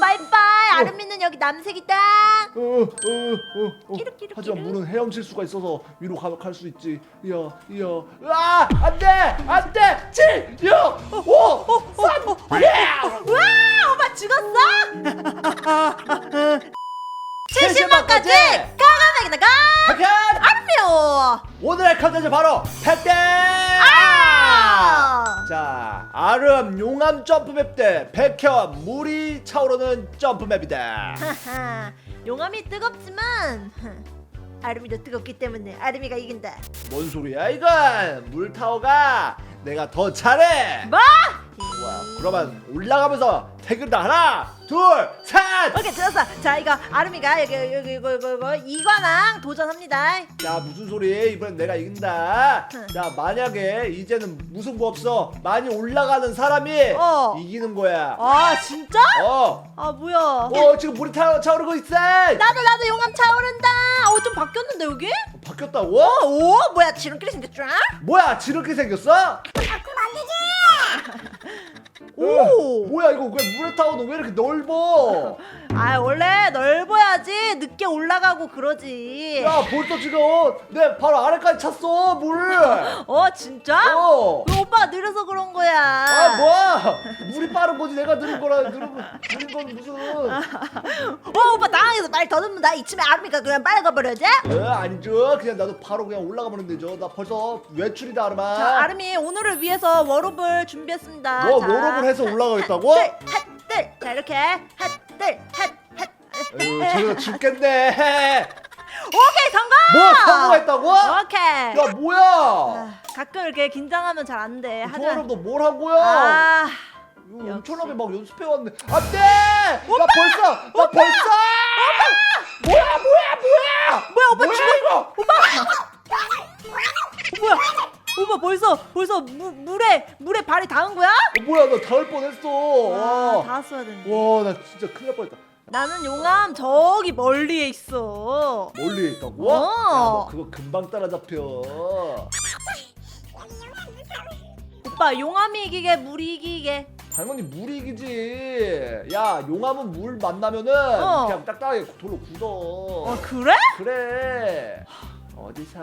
빠이빠이 아름이는 여기 남색이다 어, 어, 어, 어. 끼룩 끼룩 하지만 끼룩. 물은 헤엄칠 수가 있어서 위로 갈수 있지. 이야, 이야. 아, 안 돼! 안 돼! 7, 6, 5, 3, 예! 와 오빠 죽었어? 70만까지 네. 까가나게 나가 백현! 아름이요 오늘의 컨텐츠 바로 백 아름 용암 점프맵 대 백현 물이 차오르는 점프맵이다. 하하, 용암이 뜨겁지만 아름이도 뜨겁기 때문에 아름이가 이긴다 뭔 소리야 이건? 물 타워가 내가 더 잘해. 뭐? 와, 그러면 올라가면서 태그다 하나, 둘, 셋. 오케이 들었어 자 이거 아름이가 여기 여기 이거 이거 이거 이관왕 도전합니다 자 무슨 소리? 이번엔 내가 이긴다. 자 만약에 이제는 무승부 없어 많이 올라가는 사람이 어. 이기는 거야. 아 진짜? 어. 아 뭐야 어 지금 물이 타, 차오르고 있어. 나도 나도 용암 차오른다 어 좀 바뀌었는데 여기? 바뀌었다고? 오 뭐야 지름길이 생겼죠? 뭐야 지렇게 생겼어? 오. 어, 뭐야 이거 왜 물에 타오는 왜 이렇게 넓어? 아 원래 넓어야지 늦게 올라가고 그러지 야 벌써 지금 내 바로 아래까지 찼어 물. 어 진짜? 어. 그 오빠가 느려서 그런 거야 아 뭐야? 물이 빠른 거지 내가 느린 거라 느린 느린 건 무슨? 어 날 더듬는다 이쯤에 아름이가 그냥 빨가버려지? 에 아니죠 그냥 나도 바로 그냥 올라가 보는 데죠 나 벌써 외출이다 아름아 자 아름이 오늘을 위해서 워롭을 준비했습니다 뭐 자, 워롭을 해서 올라가겠다고? 핫들 자 이렇게 핫들 핫핫 에휴 저기서 죽겠네 오케이 성공! 뭐 성공했다고? 오케이 야 뭐야 아, 가끔 이렇게 긴장하면 잘 안돼 하지만 너 뭐라고요? 아... 엄청나게 막 연습해왔네 안돼! 나 벌써! 나 오빠! 벌써! 뭐야 뭐야 뭐야? 뭐야, 오빠 뭐야 죽어. 이거? 뭐야 오빠 벌써 벌써 무, 물에 물에 발이 닿은 거야? 어, 뭐야 나 닿을 뻔했어. 아, 와. 닿았어야 되는데 와, 나 진짜 큰일 날 뻔했다. 나는 용암 저기 멀리에 있어 멀리에 있다고? 어. 야, 너 그거 금방 따라잡혀. 오빠 용암이 이기게 물이 이기게 당연히 물이 이기지. 야, 용암은 물 만나면은 어. 그냥 딱딱하게 돌로 굳어. 어 그래? 그래. 어디서?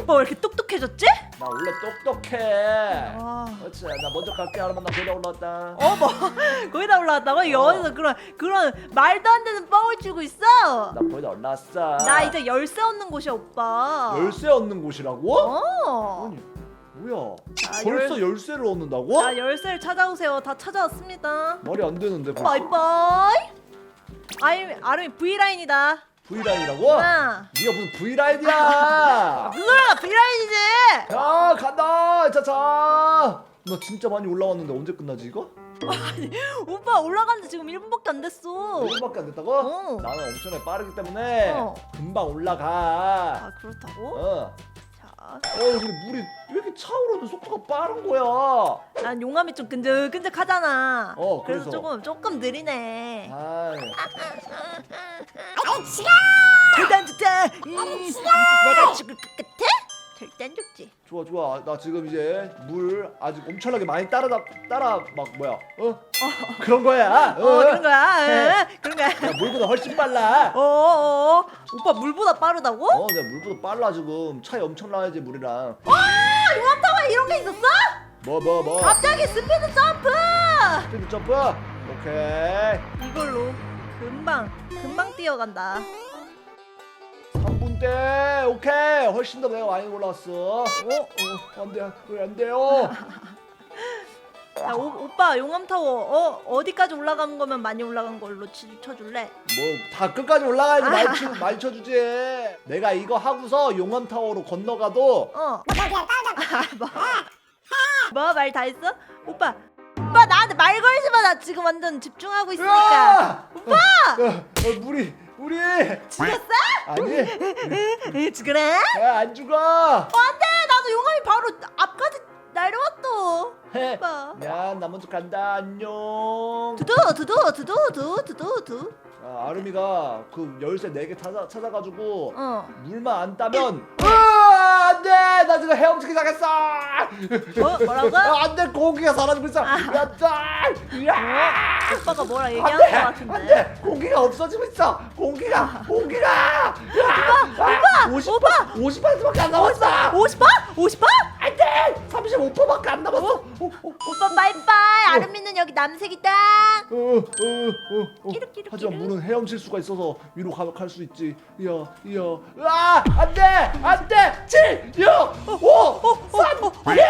오빠 왜 이렇게 똑똑해졌지? 나 원래 똑똑해. 아. 그렇지. 나 먼저 갈게. 하나만 나 거기 올라왔다. 어머 거기다 올라왔다고? 이게 어. 어디서 그런 그런 말도 안 되는 뻥을 치고 있어? 나 거기 다 올라왔어. 나 이제 열쇠 얻는 곳이야 오빠 열쇠 얻는 곳이라고? 어. 아니, 뭐야? 자, 벌써 열- 열쇠를 얻는다고? 자 열쇠를 찾아오세요 다 찾아왔습니다 말이 안 되는데. 벌써. 바이바이 아이 아름이 V라인이다 V라인이라고? 하나 네가 무슨 V라인이야? 무슨 소리야 V라인이지 야 간다 차차 나 진짜 많이 올라왔는데 언제 끝나지 이거? 오빠 올라간 지 지금 1분밖에 안 됐어 1분밖에 안 됐다고? 어. 나는 엄청나게 빠르기 때문에 어. 금방 올라가 아 그렇다고? 어. 자, 어 근데 물이 왜 이렇게 차오르는 속도가 빠른 거야 난 용암이 좀 끈적끈적하잖아 어, 그래서 그래서. 조금 조금 느리네 아이 절대 안 죽자 내가 죽을 것 같아? 절대 안 죽지. 좋아 좋아. 나 지금 이제 물 아직 엄청나게 많이 따라 따라 막 뭐야 어? 그런 거야. 어, 그런 거야. 에, 그런 거야. 야 물보다 훨씬 빨라. 어 어 어. 오빠 물보다 빠르다고? 어 내가 물보다 빨라 지금. 차이 엄청 나야지 물이랑. 아 용암타워에 이런 게 있었어? 뭐 뭐 뭐? 갑자기 스피드 점프! 스피드 점프? 오케이. 이걸로 금방 금방 뛰어간다. 3분 때 오케이 훨씬 더 내가 많이 올라왔어 어? 어 안돼 왜안 돼요 야 오, 오빠 용암타워 어 어디까지 올라간 거면 많이 올라간 걸로 치, 쳐줄래? 뭐 다 끝까지 올라가야지 아. 많이 치 많이 쳐주지 내가 이거 하고서 용암 타워로 건너가도 어. 뭐 말 다 했어? 오빠 오빠 나한테 말 걸지 마. 나 지금 완전 집중하고 있으니까. 오빠 어, 물이 물이 죽었어? 아니 에, 죽으래? 야, 안 죽어 안돼. 나도 용암이 바로 앞까지 날려왔어. 오빠. 야, 나 먼저 간다. 안녕. 두두 두두 두두 두두 두두 두. 아, 아름이가 그 열쇠 네 개 찾아 찾아가지고 어. 물만 안 따면 으아! 아 안돼 나 지금 헤엄치기 당했어. 어? 뭐라고? 아, 안돼 공기가 사라지고 있어. 야짜. 야. 오빠가 뭐라 안돼 얘기하는 것 같은데. 안돼 공기가 없어지고 있어. 공기가 공기가. 오빠 오빠! 50%밖에 안 남았어. 50번? 50번? 안돼 35%밖에 안 남았어 어, 어, 어. 오빠 빠이빠이 아름이는 여기 남색이다 어, 어, 어, 어. 끼룩 끼룩 하지만 끼룩. 물은 헤엄칠 수가 있어서 위로 가격할 수 있지. 이야, 이야. 아, 안 돼! 안 돼! 7, 6, 5, 3, 예!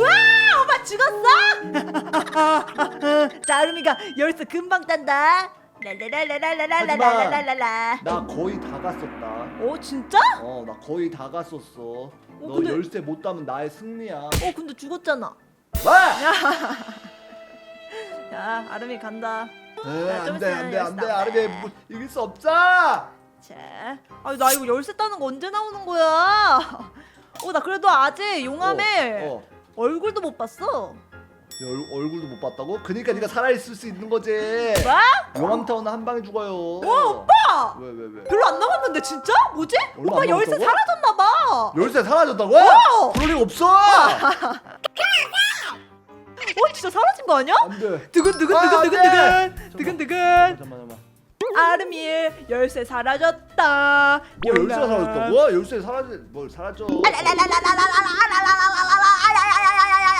와 오빠 죽었어? 자 아름이가 열쇠 금방 딴다 랄랄랄랄랄랄랄랄랄랄라 나 거의 다 갔었다. 오 진짜? 어, 나 거의 다 갔었어. 너 근데- 열쇠 못 따면 나의 승리야. 어 근데 죽었잖아 와! 야 아름이 간다 에, 야, 좀 안 돼, 있으면 안 돼, 열쇠 안 돼. 나온다. 아르베 뭐, 이길 수 없어. 자 아니 나 이거 열쇠 따는 거 언제 나오는 거야 어 나 그래도 아직 용암에 어, 어. 얼굴도 못 봤어 열, 얼굴도 못 봤다고? 그러니까 네가 살아 있을 수 있는 거지. 뭐? 용암타운은 한 방에 죽어요. 와 오빠 왜, 왜, 왜? 별로 안 남았는데 진짜? 뭐지? 얼마 오빠 안 열쇠 남았다고? 사라졌나 봐 열쇠 사라졌다고? 어! 그럴 리가 없어. 어 진짜 사라진 거 아니야? 안 돼. 두근두근 아, 안 두근두근 돼! 두근 두근두근 잠깐만, 잠깐만. 아름이 열쇠 사라졌다 뭐 열쇠 용암. 사라졌다고? 열쇠 사라지 뭘 사라져?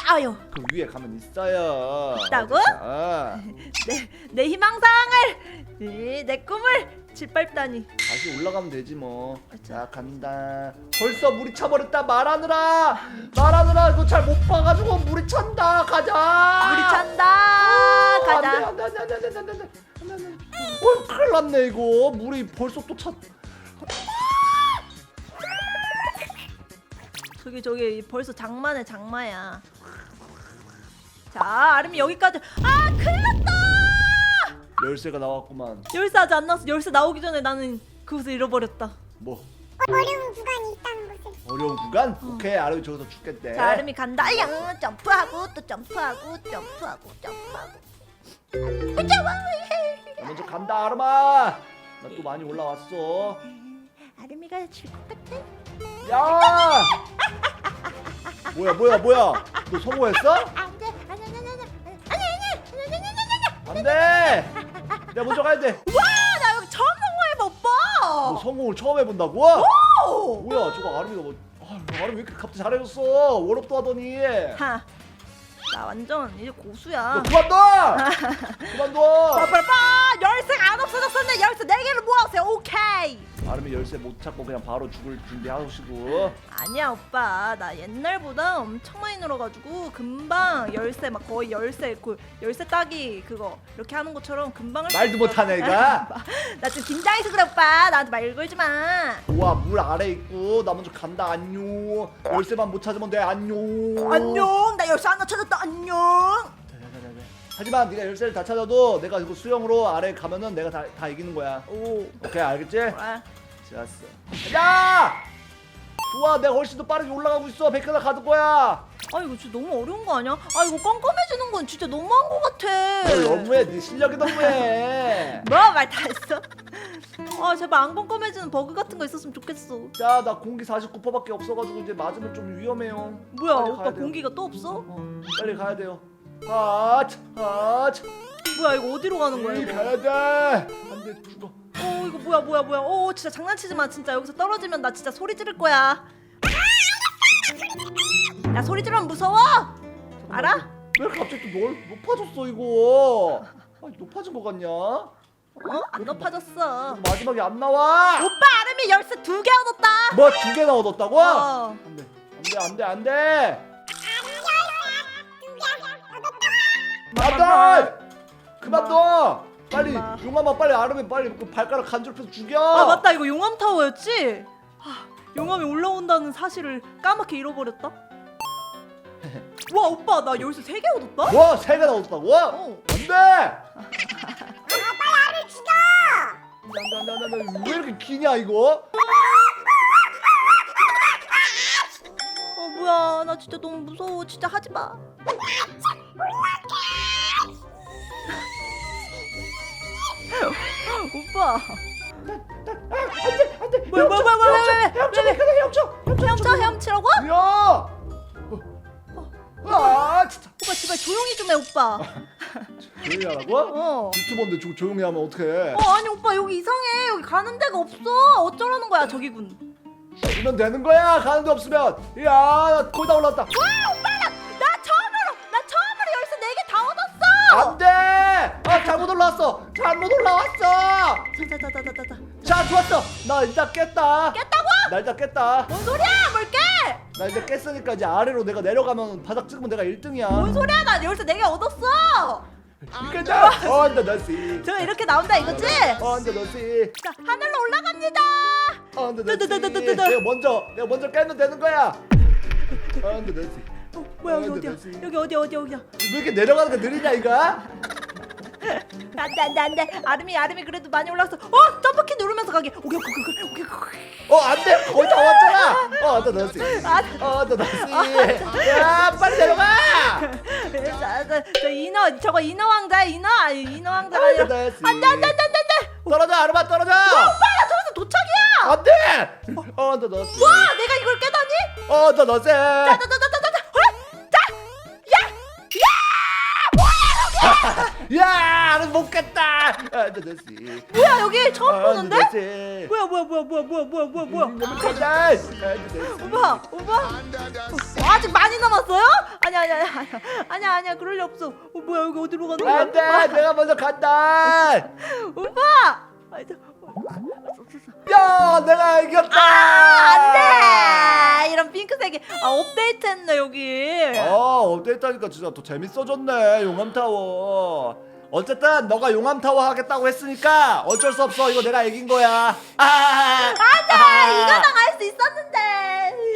아유 그 위에 가면 있어요. 있다고? 자, 내, 내 희망사항을 이, 내 꿈을 짓밟다니. 다시 올라가면 되지 뭐. 자 간다. 벌써 물이 차버렸다. 말하느라. 말하느라. 너잘못 봐가지고 물이 찬다. 가자. 우리 찬다. 아, 가자. 안돼 안돼 안돼 안돼 안돼 안돼 안돼. 어 큰일 났네 이거. 물이 벌써 또 차. 저기 저기 벌써 장마네 장마야. 자 아름이 여기까지. 아 큰일 났다 열쇠가 나왔구만. 열쇠 아직 안 나왔어 열쇠 나오기 전에 나는 그곳을 잃어버렸다 뭐 어려운 구간이 있다는 것을 어려운 구간? 오케이 아름이 저기서 죽겠대. 자 아름이 간다 야 점프하고 또 점프하고 점프하고 점프하고 무서워 나 먼저 간다 아름아. 나 또 많이 올라왔어. 아름이가 질 것 같아 야! 뭐야 뭐야 뭐야? 너 성공했어? 안돼 아니 아니 아니 아니 아니 아니 아니 아니 아니 안돼. 내가 먼저 가야 돼. 와 나 여기 처음 성공해봐 너 오빠 성공을 처음 해본다고? 오! 뭐야 저거 아름이가 뭐? 아, 아름이 왜 이렇게 갑자기 잘해줬어? 워업도 하더니. 하, 나 완전 이제 고수야. 너 그만둬! 그만둬! 빠빠빠 열쇠가 안 없어졌었네. 열쇠 네 개를 모아오세요. 오케이. 아름이 열쇠 못 찾고 그냥 바로 죽을 준비하시고. 아니야 오빠 나 옛날보다 엄청 많이 늘어가지고 금방 열쇠 막 거의 열쇠 그 열쇠 따기 그거 이렇게 하는 것처럼 금방 할수 말도 못하네. 애가. 나 지금 긴장해서 그래 오빠 나한테 말 걸지 마. 우와 물 아래 있고 나 먼저 간다 안녕. 열쇠만 못 찾으면 돼 안녕. 안녕 나 열쇠 하나 찾았다 안녕. 하지만 네가 열쇠를 다 찾아도 내가 이거 수영으로 아래 가면은 내가 다, 다 이기는 거야. 오 오케이 알겠지? 좋았어. 가자! 좋아 내가 훨씬 더 빠르게 올라가고 있어. 백화나 가는 거야. 아 이거 진짜 너무 어려운 거 아니야? 아 이거 껌껌해지는 건 진짜 너무한 거 같아. 너 너무해. 네 실력이 너무해. 뭐말다 했어? 아 제발 안 껌껌해지는 버그 같은 거 있었으면 좋겠어. 자, 나 공기 49%밖에 없어가지고 이제 맞으면 좀 위험해요. 뭐야 빨리 오빠 가야 돼요. 공기가 또 없어? 어, 빨리 가야 돼요. 아, 차, 아, 차. 뭐야 이거 어디로 가는 거야 이 이거? 가야 돼. 안돼 죽어. 어 이거 뭐야 뭐야 뭐야? 어 진짜 장난치지 마 진짜 여기서 떨어지면 나 진짜 소리 지를 거야. 야 소리 지르면 무서워? 알아? 왜 갑자기 또널 높아졌어 이거? 아, 높아진 거 같냐? 어? 안 높아졌어. 마지막에 안 나와. 오빠 아름이 열쇠 두 개 얻었다. 뭐 두 개나 얻었다고? 어. 안돼, 안돼, 안돼, 안돼. 안돼. 그만 둬. 빨리 엄마. 용암아 빨리 아르면 빨리 그 발가락 간절해서 죽여. 아 맞다 이거 용암 타워였지? 아, 용암이 올라온다는 사실을 까맣게 잃어버렸다. 와 오빠 나 열쇠 세 개 얻었다? 뭐? 세 개나 얻었다고? 어. 안돼. 안돼, 안돼. 왜 이렇게 기냐 이거? 어 뭐야 나 진짜 너무 무서워 진짜 하지 마. 오빠. 안돼, 안돼. 뭐야 뭐야 뭐야 뭐야 헤엄쳐, 왜왜왜? 헤엄쳐, 헤엄쳐, 헤엄쳐. 헤엄쳐 헤엄쳐 헤엄치라고? 야! 아 진짜. 오빠 제발 조용히 좀 해 오빠. 조용히 하라고? 어. 유튜버인데 조, 조용히 하면 어떡해? 어 아니 오빠 여기 이상해. 여기 가는 데가 없어. 어쩌라는 거야 저기군. 이면 되는 거야 가는 데 없으면. 야 거의 다 올랐다 잘못 올라왔어. 자자자자자자 자. 좋았어. 나 일단 깼다. 깼다고? 나 일단 깼다. 뭔 소리야? 뭘 깨? 나 이제 깼으니까 이제 아래로 내가 내려가면 바닥 찍으면 내가 1등이야. 뭔 소리야? 나 열쇠 4개 얻었어. 이거다 언더 너시 저 이렇게 나온다 이거지? 언더 너시 자 하늘로 올라갑니다. 언더 너시 뜨뜨뜨뜨뜨뜨. 내가 먼저 내가 먼저 깨면 되는 거야. 언더 너시 어, 뭐야 여기 아, 어디야. 여기 어디야 어디야 어디야? 왜 이렇게 내려가는 게 느리냐 이거 안돼 안돼 안돼 아름이 아름이 그래도 많이 올라왔어 어 점프키 누르면서 가게 오케이 오케이 오케이 오케이 오케이 어 안돼 거의 다 왔잖아 어 너시 아, 언더 너시 야 빨리 내려가 자, 자, 저 인어 저거 인어 왕자 인어 아니 인어 왕자가 아니라 너시 안돼 안돼 안돼 안돼 떨어져 아르마 떨어져 오빠 나 저기서 도착이야 안돼 언더 너시 와 내가 이걸 깨다니 언더 너시 자자자자자자 야 나는 못 갔다. 너시 뭐야 여기? 처음 언더 보는데? 너시 뭐야 뭐야 뭐야 뭐야 뭐야 뭐야 뭐야 뭐야? 너무 오빠 오빠? 어, 아직 많이 남았어요? 아니 아니 아니 아니 아니 아니야 그럴 리 없어. 어, 뭐야 여기 어디로 가는 거야 안돼 내가 먼저 간다. 오빠! 아이, 저, 야 내가 이겼다. 아, 안돼! 이런 핑크색이. 아 업데이트했네 여기. 어 업데이트하니까 진짜 더 재밌어졌네 용암 타워 어쨌든 너가 용암타워 하겠다고 했으니까 어쩔 수 없어. 이거 내가 이긴 거야. 아 맞아 이거 당할 수 있었는데.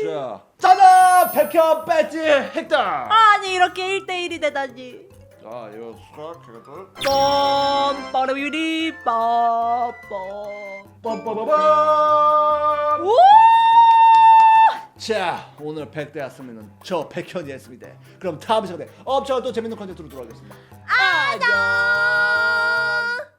자. 짜잔! 백현 배지 획득 아니 이렇게 1대1이 되다니. 자 이거 수락 제가 또빰 빠르비리 빠빰. 빰빠바밤 오 자 오늘 백대였으면 저 백현이 했습니다. 그럼 다음 시간에 엄청 또 재밌는 컨텐츠로 돌아오겠습니다. 안녕